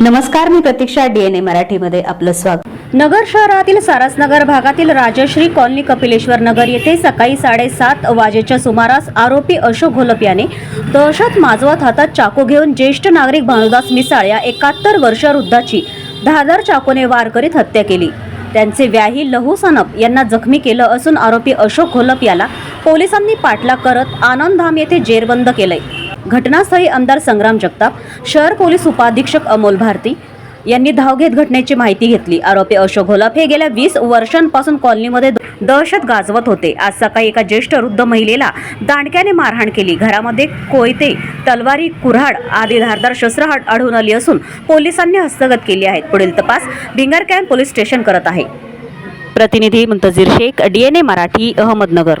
नमस्कार मी प्रतीक्षा डीएनए मराठीमध्ये आपलं स्वागत. नगर शहरातील सारसनगर भागातील राजश्री कॉलनी कपिलेश्वर नगर येथे सकाळी साडेसात वाजेच्या सुमारास आरोपी अशोक घोलप याने दहशत माजवत हातात चाकू घेऊन ज्येष्ठ नागरिक भानुदास मिसाळ या एकाहत्तर वर्ष वृद्धाची धारदार चाकूने वार करीत हत्या केली. त्यांचे व्याही लहू सनप यांना जखमी केलं असून आरोपी अशोक घोलप याला पोलिसांनी पाठलाग करत आनंदधाम येथे जेरबंद केलंय. घटनास्थळी आमदार संग्राम जगताप शहर पोलीस उपाधीक्षक अमोल भारती यांनी धाव घेत घटनेची माहिती घेतली. आरोपी अशोक घोलाप हे गेल्या वीस वर्षांपासून कॉलनीमध्ये दहशत गाजवत होते. आज सकाळी एका ज्येष्ठ वृद्ध महिलेला दांडक्याने मारहाण केली. घरामध्ये कोयते तलवारी कुऱ्हाड आदी धारदार शस्त्र आढळून आली असून पोलिसांनी हस्तगत केली आहेत. पुढील तपास भिंगार कॅम्प पोलीस स्टेशन करत आहे. प्रतिनिधी मुंतजीर शेख डीएनए मराठी अहमदनगर.